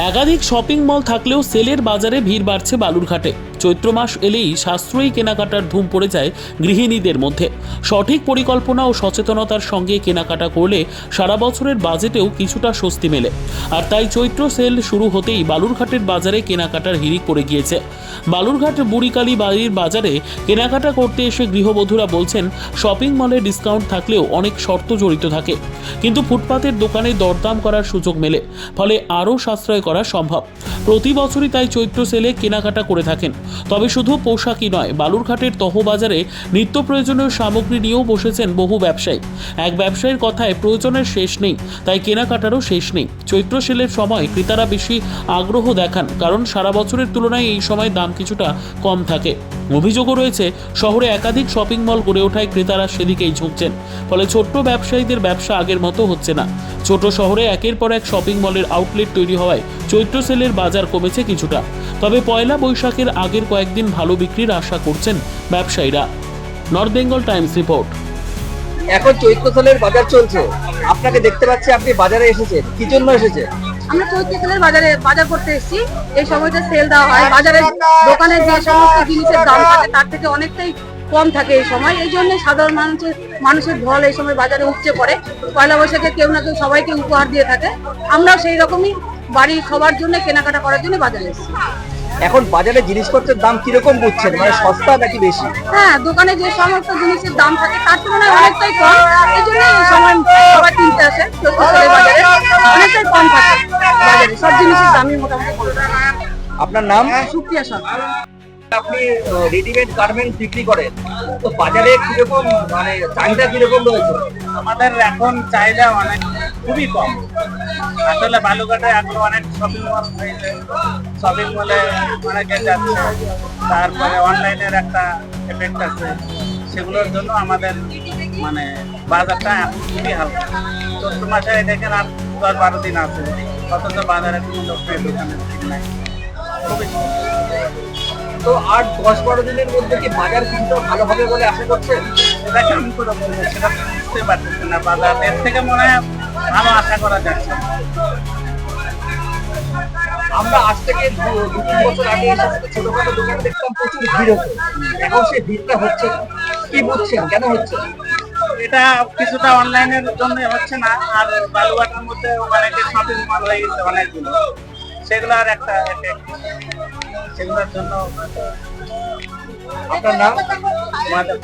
একাধিক shopping mall থাকলেও সেলের বাজারে ভিড় বাড়ছে বালুরঘাটে। চৈত্র মাস এলেই সাশ্রয়ী কেনাকাটার ধুম পড়ে যায় গৃহিণীদের মধ্যে। সঠিক পরিকল্পনা ও সচেতনতার সঙ্গে কেনাকাটা করলে সারা বছরের বাজেটেও কিছুটা স্বস্তি মেলে। আর তাই চৈত্র সেল শুরু হতেই বালুরঘাটের বাজারে কেনাকাটার হিড়িক পড়ে গিয়েছে। বালুরঘাট বুড়িকালী বাড়ির বাজারে কেনাকাটা করতে এসে গৃহবধূরা বলছেন, শপিং মলে ডিসকাউন্ট থাকলেও অনেক শর্ত জড়িত থাকে। কিন্তু ফুটপাতের দোকানে দরদাম করার সুযোগ মেলে, ফলে আরও সাশ্রয় করা সম্ভব। প্রতি বছরই তাই চৈত্র সেলে কেনাকাটা করে থাকেন। তবে শুধু পোশাকই নয়, বালুরঘাটের তহবাজারে নিত্য প্রয়োজনীয় সামগ্রী নিয়েও বসেছেন বহু ব্যবসায়ী। এক ব্যবসায়ীর কথায় প্রয়োজনের শেষ নেই, তাই কেনাকাটারও শেষ নেই। চৈত্র সেলের সময় ক্রেতারা বেশি আগ্রহ দেখান, কারণ সারা বছরের তুলনায় এই সময় দাম কিছুটা কম থাকে। অভিযোগও রয়েছে, শহরে একাধিক শপিং মল গড়ে ওঠায় ক্রেতারা সেদিকেই ঝুঁকছেন, ফলে ছোট্ট ব্যবসায়ীদের ব্যবসা আগের মতো হচ্ছে না। ছোট শহরে একের পর এক শপিং মলের আউটলেট তৈরি হওয়ায় চৈত্র সেলের বাজার কমেছে কিছুটা। তবে পয়লা বৈশাখের আগের কয়েকদিন ভালো বিক্রির আশা করছেন ব্যবসায়ীরা। নর্থ বেঙ্গল টাইমস রিপোর্ট এখন চৈত্র সেলের বাজার চলছে। আপনাকে দেখতে পাচ্ছি আপনি বাজারে এসেছেন। কি জন্য এসেছেন? আমরা চৈত্র সেলের বাজারে বাজার করতে এসেছি। এই সময়টা সেল দেওয়া হয়। বাজারে দোকানে যে সমস্ত জিনিসের দাম থাকে তার থেকে অনেকটাই কম থাকে এই সময়। এই জন্য সাধারণ মানুষের মানুষের ঢল এই সময় বাজারে উপচে পড়ে। পয়লা বৈশাখে কেউ না কেউ সবাইকে উপহার দিয়ে থাকে। আমরাও সেই রকমই বাড়ির সবার জন্য কেনাকাটা করার জন্য বাজারে এসেছি। এখন বাজারে জিনিসপত্রের দাম কীরকম বুঝছেন? মানে সস্তা নাকি বেশি? হ্যাঁ দোকানে যে সমস্ত জিনিসের দাম থাকে তার তুলনায় অনেকটাই কম। এই জন্য এই সময় সবাই কিনতে আসে বাজারে। অনেকটাই কম থাকে বাজারে। সব জিনিসের দামই মোটামুটি আপনার নাম? সুপ্রিয়া সরকার। আপনি রেডিমেড গার্মেন্টস বিক্রি করেন, তো বাজারে কীরকম মানে চাহিদা কীরকম রয়েছে? আমাদের এখন চাহিদা অনেক খুবই কম। আসলে বালুঘাটে এখন অনেক শপিং মল হয়েছে শপিং মলে অনেকে যাচ্ছে। তারপরে অনলাইনের একটা এফেক্ট আছে। সেগুলোর জন্য আমাদের মানে বাজারটা এখন খুবই হালকা। চৈত্র মাসে দেখেন আর দশ বারো দিন আছে। অথচ বাজারে কোনো লোক দোকানে ঠিক নাই। খুবই তো আর দশ, বারো দিনের মধ্যে কি বাজার কিছুটা ভালো হবে বলে আশা করছেন? এটা কেমন করে বলব, সেটা বুঝতে পারতেছি না, বাজার এর থেকে মনে হয় ভালো আশা করা যাচ্ছে আমরা আজ থেকে দু- তিন বছর আগে এসে ছোটখাটো দোকানে দেখতাম প্রচুর ভিড় হতো। এখন সেই ভিড়টা হচ্ছে। কি বুঝছেন? কেন হচ্ছে এটা কিছুটা অনলাইনের জন্য হচ্ছে না, আর বালুঘাটের মধ্যে অনেকে শপিং মল হয়ে গেছে অনেকগুলো। সেগুলো আর একটা effect। সেগুলোর জন্য আপনার নাম আমাদের